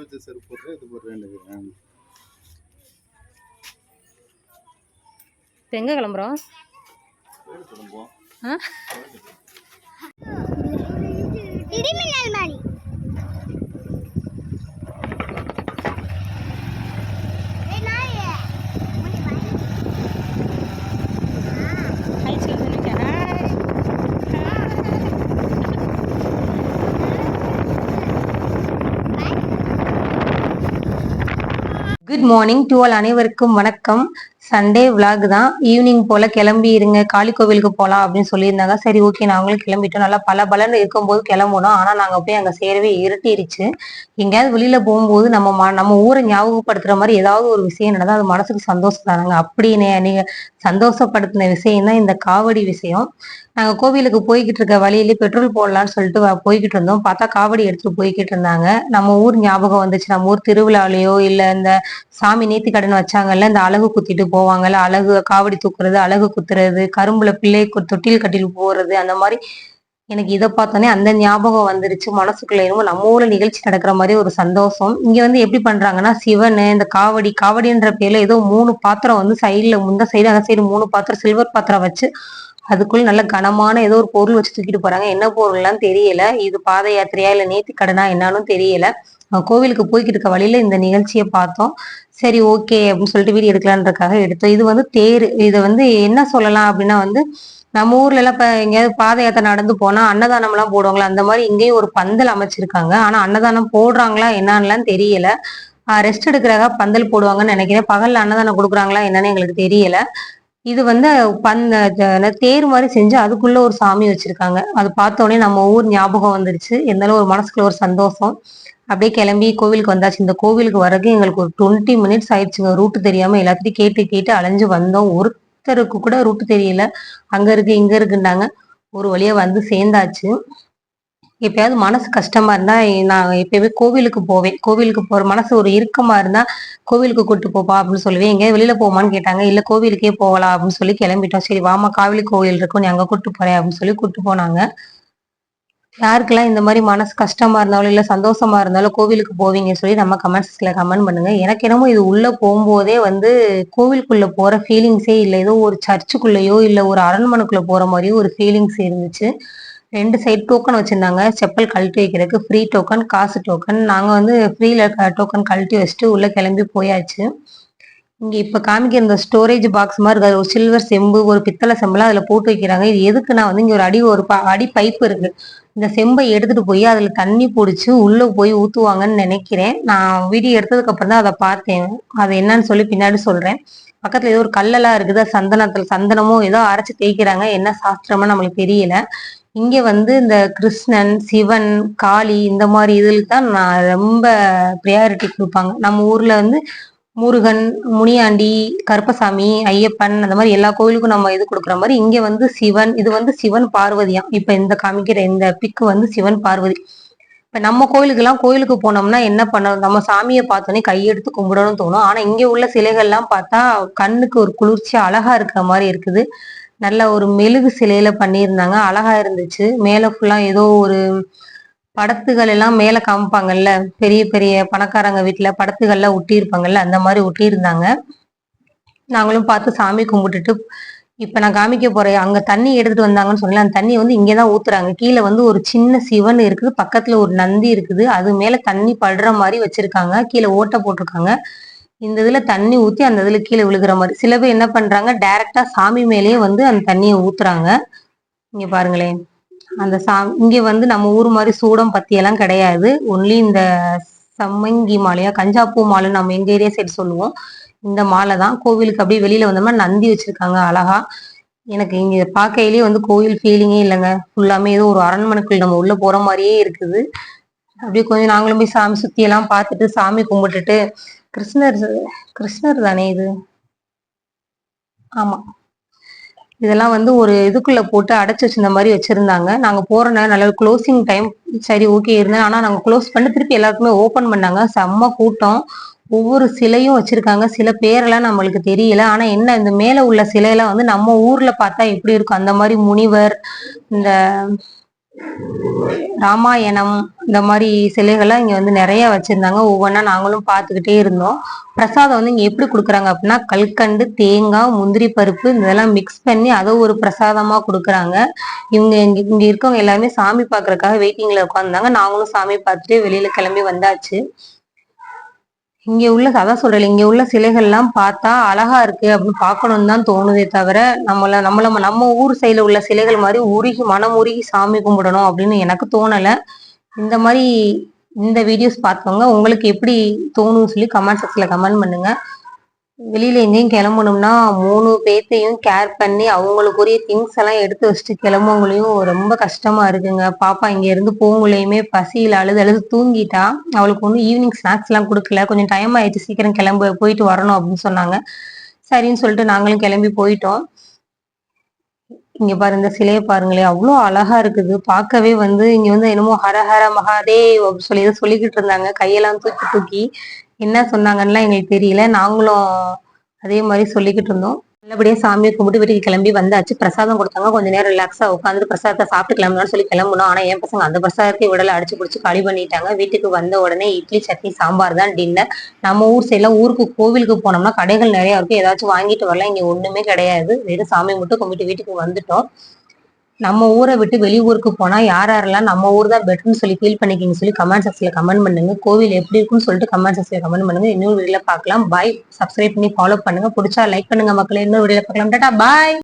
குளிச்ச செருப்பு போட்டு இது இப்போ எங்கே கிளம்புறோம்? சொல்லுவோம் ஆ? மார்னிங் டு ஆல் அனைவருக்கும் வணக்கம். சண்டே விலாக் தான். ஈவினிங் போல கிளம்பி இருங்க காளி கோவிலுக்கு போகலாம் அப்படின்னு சொல்லியிருந்தாங்க. சரி ஓகே நாங்களும் கிளம்பிட்டோம். நல்லா பல பலன்னு இருக்கும்போது கிளம்பணும் ஆனால் நாங்கள் போய் அங்கே சேரவே இருட்டிருச்சு. எங்கேயாவது வெளியில் போகும்போது நம்ம ம- நம்ம ஊரை ஞாபகப்படுத்துகிற மாதிரி ஏதாவது ஒரு விஷயம் நடந்தால் அது மனசுக்கு சந்தோஷம் தானாங்க அப்படி நீங்கள் சந்தோஷப்படுத்தின விஷயம் தான் இந்த காவடி விஷயம். நாங்கள் கோவிலுக்கு போய்கிட்டு இருக்க வழியிலே பெட்ரோல் போடலான்னு சொல்லிட்டு போய்கிட்டு இருந்தோம். பார்த்தா காவடி எடுத்துட்டு போய்கிட்டு இருந்தாங்க. நம்ம ஊர் ஞாபகம் வந்துச்சு. நம்ம ஊர் திருவிழாலயோ இல்லை இந்த சாமி நேர்த்தி கடன் வச்சாங்கல்ல இந்த அழகு குத்திட்டு போவாங்கல்ல அழகு காவடி தூக்குறது அழகு குத்துறது கரும்புல பிள்ளை தொட்டில் கட்டில் போறது அந்த மாதிரி எனக்கு இதை பார்த்தோன்னே அந்த ஞாபகம் வந்துருச்சு. மனசுக்குள்ள என்னமோ நம்ம ஊர்ல நிகழ்ச்சி நடக்கிற மாதிரி ஒரு சந்தோஷம். இங்க வந்து எப்படி பண்றாங்கன்னா சிவன் இந்த காவடி காவடின்ற பேர்ல ஏதோ மூணு பாத்திரம் வந்து சைடுல முந்த சைடு அந்த சைடு மூணு பாத்திரம் சில்வர் பாத்திரம் வச்சு அதுக்குள்ள நல்ல கனமான ஏதோ ஒரு பொருள் வச்சு தூக்கிட்டு போறாங்க. என்ன பொருள்லாம் தெரியல. இது பாத யாத்திரையா இல்ல நேர்த்தி கடனா என்னன்னு தெரியல. கோவிலுக்கு போய்கிட்டு இருக்க வழியில இந்த நிகழ்ச்சியை பார்த்தோம். சரி ஓகே அப்படின்னு சொல்லிட்டு வீடியோ எடுக்கலான்றதுக்காக எடுத்தோம். இது வந்து தேர் இதை வந்து என்ன சொல்லலாம் அப்படின்னா வந்து நம்ம ஊர்ல எல்லாம் இப்ப எங்கேயாவது பாத யாத்திரை நடந்து போனா அன்னதானம் எல்லாம் போடுவாங்களா? அந்த மாதிரி இங்கேயும் ஒரு பந்தல் அமைச்சிருக்காங்க. ஆனா அன்னதானம் போடுறாங்களா என்னன்னுலாம் தெரியல. ரெஸ்ட் எடுக்கிறதா பந்தல் போடுவாங்கன்னு நினைக்கிறேன். பகல்ல அன்னதானம் கொடுக்குறாங்களா என்னன்னு எங்களுக்கு தெரியல. இது வந்து பந்த தேர் மாதிரி செஞ்சு அதுக்குள்ள ஒரு சாமி வச்சிருக்காங்க. அது பார்த்த உடனே நம்ம ஊர் ஞாபகம் வந்துருச்சு இருந்தாலும் ஒரு மனசுக்குள்ள ஒரு சந்தோஷம். அப்படியே கிளம்பி கோவிலுக்கு வந்தாச்சு. இந்த கோவிலுக்கு வர்றதுக்கு எங்களுக்கு ஒரு டுவெண்ட்டி மினிட்ஸ் ஆயிடுச்சுங்க. ரூட்டு தெரியாம எல்லாத்தையும் கேட்டு கேட்டு அலைஞ்சு வந்தோம். ஒருத்தருக்கு கூட ரூட்டு தெரியல. அங்க இருக்கு இங்க இருக்குன்னாங்க. ஒரு வழியா வந்து சேர்ந்தாச்சு. எப்பயாவது மனசு கஷ்டமா இருந்தா நான் எப்பயுமே கோவிலுக்கு போவேன். கோவிலுக்கு போற மனசு ஒரு இறுக்கமா இருந்தா கோவிலுக்கு கூட்டு போப்பா அப்படின்னு சொல்லுவேன். எங்கேயாவது வெளியில போமான்னு கேட்டாங்க. இல்ல கோவிலுக்கே போகலாம் அப்படின்னு சொல்லி கிளம்பிட்டோம். சரி வாமா காவிலி கோவில் இருக்கும் நீ அங்க கூட்டு போறேன் அப்படின்னு சொல்லி கூட்டு போனாங்க. யாருக்கெல்லாம் இந்த மாதிரி மனசு கஷ்டமா இருந்தாலும் இல்ல சந்தோஷமா இருந்தாலும் கோவிலுக்கு போவீங்கன்னு சொல்லி நம்ம கமெண்ட்ஸ்ல கமெண்ட் பண்ணுங்க. எனக்கு என்னமோ இது உள்ள போகும்போதே வந்து கோவிலுக்குள்ள போற ஃபீலிங்ஸே இல்லை. ஏதோ ஒரு சர்ச்சுக்குள்ளேயோ இல்ல ஒரு அரண்மனைக்குள்ள போற மாதிரியோ ஒரு ஃபீலிங்ஸ் இருந்துச்சு. ரெண்டு சைடு டோக்கன் வச்சிருந்தாங்க. செப்பல் கழட்டி வைக்கிறதுக்கு ஃப்ரீ டோக்கன் காசு டோக்கன் நாங்கள் வந்து ஃப்ரீல டோக்கன் கழட்டி வச்சுட்டு உள்ள கிளம்பி போயாச்சு. இங்க இப்ப காமிக்கிற இந்த ஸ்டோரேஜ் பாக்ஸ் மாதிரி இருக்காது ஒரு சில்வர் செம்பு ஒரு பித்தளை செம்புலாம் அதுல போட்டு வைக்கிறாங்க. இது எதுக்கு நான் வந்து இங்க ஒரு அடி ஒரு ப- அடி பைப் இருக்கு. இந்த செம்பை எடுத்துட்டு போய் அதுல தண்ணி பிடிச்சி உள்ள போய் ஊத்துவாங்கன்னு நினைக்கிறேன். நான் வீடியோ எடுத்ததுக்கு அப்புறம் தான் அதை பார்த்தேன். அது என்னன்னு சொல்லி பின்னாடி சொல்றேன். பக்கத்துல ஏதோ ஒரு கல்லெல்லாம் இருக்குது. அது சந்தனத்துல சந்தனமோ ஏதோ அரைச்சு தேய்க்கிறாங்க. என்ன சாஸ்திரமா நம்மளுக்கு தெரியல. இங்க வந்து இந்த கிருஷ்ணன் சிவன் காளி இந்த மாதிரி இதில் தான் நான் ரொம்ப ப்ரையாரிட்டி கொடுப்பாங்க. நம்ம ஊர்ல வந்து முருகன் முனியாண்டி கருப்பசாமி ஐயப்பன் அந்த மாதிரி எல்லா கோயிலுக்கும் நம்ம இது கொடுக்குற மாதிரி இங்க வந்து சிவன் இது வந்து சிவன் பார்வதியாம். இப்ப இந்த காமிக்கிற இந்த பிக்கு வந்து சிவன் பார்வதி. இப்ப நம்ம கோயிலுக்கு எல்லாம் கோயிலுக்கு போனோம்னா என்ன பண்ணணும் நம்ம சாமியை பார்த்தோன்னே கையெடுத்து கும்பிடணும்னு தோணும். ஆனா இங்க உள்ள சிலைகள்லாம் பார்த்தா கண்ணுக்கு ஒரு குளிர்ச்சி அழகா இருக்கிற மாதிரி இருக்குது. நல்ல ஒரு மெழுகு சிலையில பண்ணியிருந்தாங்க. அழகா இருந்துச்சு. மேல ஃபுல்லா ஏதோ ஒரு படத்துகள் எல்லாம் மேல காமிப்பாங்கல்ல பெரிய பெரிய பணக்காரங்க வீட்டுல படத்துகள்ல ஒட்டியிருப்பாங்கல்ல அந்த மாதிரி ஒட்டியிருந்தாங்க நாங்களும் பார்த்து சாமி கும்பிட்டுட்டு இப்ப நான் காமிக்க போறேன் அங்க தண்ணி எடுத்துட்டு வந்தாங்கன்னு சொன்னேன் அந்த தண்ணி வந்து இங்கதான் ஊத்துறாங்க. கீழே வந்து ஒரு சின்ன சிவன் இருக்குது பக்கத்துல ஒரு நந்தி இருக்குது அது மேல தண்ணி படுற மாதிரி வச்சிருக்காங்க கீழே ஓட்டை போட்டிருக்காங்க. இந்த இதுல தண்ணி ஊத்தி அந்த இதுல கீழே விழுகிற மாதிரி. சில பேர் என்ன பண்றாங்க டைரக்டா சாமி மேலேயே வந்து அந்த தண்ணியை ஊத்துறாங்க. இங்க பாருங்களேன். அந்த சா இங்க வந்து நம்ம ஊர் மாதிரி சூடம் பத்தி எல்லாம் கிடையாது. ஒன்லி இந்த சம்மங்கி மாலையா கஞ்சாப்பூ மாலை நம்ம எங்க ஏரியா சைடு சொல்லுவோம். இந்த மாலை தான். கோவிலுக்கு அப்படியே வெளியில வந்தோம்னா நந்தி வச்சிருக்காங்க அழகா. எனக்கு இங்க பார்க்கையிலேயே வந்து கோவில் ஃபீலிங்கே இல்லைங்க. ஃபுல்லாமே ஏதோ ஒரு அரண்மனைக்குள்ள நம்ம உள்ள போற மாதிரியே இருக்குது. அப்படியே கொஞ்சம் நாங்களும் போய் சாமி சுத்தி எல்லாம் பார்த்துட்டு சாமி கும்பிட்டுட்டு கிருஷ்ணர் கிருஷ்ணர் தானே இது? ஆமா. இதெல்லாம் வந்து ஒரு இதுக்குள்ள போட்டு அடைச்சி வச்சிருந்த மாதிரி வச்சிருந்தாங்க. நாங்க போற நேரம் நல்ல க்ளோசிங் டைம் சரி ஓகே இருந்தேன். ஆனா நாங்க க்ளோஸ் பண்ணி திருப்பி எல்லாருக்குமே ஓபன் பண்ணாங்க. செம்ம கூட்டம். ஒவ்வொரு சிலையும் வச்சிருக்காங்க. சில பேரெல்லாம் நம்மளுக்கு தெரியல. ஆனா என்ன இந்த மேல உள்ள சிலையெல்லாம் வந்து நம்ம ஊர்ல பார்த்தா எப்படி இருக்கும்? அந்த மாதிரி முனிவர் இந்த ராமாயணம் இந்த மாதிரி சிலைகள்லாம் இங்க வந்து நிறைய வச்சிருந்தாங்க. ஒவ்வொன்றா நாங்களும் பார்த்துக்கிட்டே இருந்தோம். பிரசாதம் வந்து இங்க எப்படி கொடுக்குறாங்க அப்படின்னா கல்கண்டு தேங்காய் முந்திரி பருப்பு இதெல்லாம் மிக்ஸ் பண்ணி அதை ஒரு பிரசாதமா கொடுக்குறாங்க. இவங்க இங்க இங்கே இருக்கவங்க எல்லாருமே சாமி பார்க்குறக்காக வெயிட்டிங்ல உட்காந்துருந்தாங்க நாங்களும் சாமி பார்த்துட்டு வெளியில கிளம்பி வந்தாச்சு. இங்க உள்ள அதான் சொல்றேன் இங்க உள்ள சிலைகள்லாம் பார்த்தா அழகா இருக்கு அப்படின்னு பார்க்கணும்னு தான் தோணுதே தவிர நம்மள நம்மள நம்ம ஊர் சைடுல உள்ள சிலைகள் மாதிரி உருகி மனம் உருகி சாமி கும்பிடணும் அப்படின்னு எனக்கு தோணல. இந்த மாதிரி இந்த வீடியோஸ் பார்த்தவங்க உங்களுக்கு எப்படி தோணும்னு சொல்லி கமெண்ட் செக்ஷன்ல கமெண்ட் பண்ணுங்க. வெளியில எங்கேயும் கிளம்பணும்னா மூணு பேர்த்தையும் கேர் பண்ணி அவங்களுக்குரிய திங்ஸ் எல்லாம் எடுத்து வச்சுட்டு கிளம்புங்களையும் ரொம்ப கஷ்டமா இருக்குங்க. பாப்பா இங்க இருந்து போங்களையுமே பசியில் அழுது அழுது தூங்கிட்டா. அவளுக்கு ஒன்றும் ஈவினிங் ஸ்நாக்ஸ் எல்லாம் கொடுக்கல. கொஞ்சம் டைம் ஆயிடுச்சு. சீக்கிரம் கிளம்பு போயிட்டு வரணும் அப்படின்னு சொன்னாங்க. சரின்னு சொல்லிட்டு நாங்களும் கிளம்பி போயிட்டோம். இங்க பாரு இந்த சிலையை பாருங்களேன் அவ்வளோ அழகா இருக்குது. பார்க்கவே வந்து இங்க வந்து என்னமோ ஹரஹர மகாதேவ் அப்படின்னு சொல்லி சொல்லிக்கிட்டு இருந்தாங்க. கையெல்லாம் தூக்கி தூக்கி. என்ன சொன்னாங்கன்னுலாம் எங்களுக்கு தெரியல. நாங்களும் அதே மாதிரி சொல்லிக்கிட்டு இருந்தோம். நல்லபடியாக சாமியை கும்பிட்டு வீட்டுக்கு கிளம்பி வந்தாச்சு. பிரசாதம் கொடுத்தாங்க. கொஞ்ச நேரம் ரிலாக்ஸாக உட்காந்து பிரசாதத்தை சாப்பிட்டு கிளம்பலாம்னு சொல்லி கிளம்பணும் ஆனால் என் பசங்க அந்த பிரசாதத்தை உடலை அடிச்சு பிடிச்சி காலி பண்ணிட்டாங்க. வீட்டுக்கு வந்த உடனே இட்லி சட்னி சாம்பார் தான் டின்னர் நம்ம ஊர் சைடில் ஊருக்கு கோவிலுக்கு போனோம்னா கடைகள் நிறையா இருக்கும் ஏதாச்சும் வாங்கிட்டு வரலாம். இங்கே ஒன்றுமே கிடையாது. வெறும் சாமி மட்டும் கும்பிட்டு வீட்டுக்கு வந்துட்டோம். நம்ம ஊரை விட்டு வெளியூருக்கு போனா யார் யாரெல்லாம் நம்ம ஊர் தான் பெட்டர்னு சொல்லி ஃபீல் பண்ணிக்கிங்க சொல்லி கமெண்ட் செக்ஷன்ல கமெண்ட் பண்ணுங்க. கோவில் எப்படி இருக்குன்னு சொல்லிட்டு கமெண்ட் செக்ஷன்ல கமெண்ட் பண்ணுங்க. இன்னொரு வீடியோல பார்க்கலாம். பாய் சப்ஸ்கிரைப் பண்ணி ஃபாலோ பண்ணுங்க. பிடிச்சா லைக் பண்ணுங்க மக்களை. இன்னொரு வீடியோல பார்க்கலாம். டாட்டா பாய்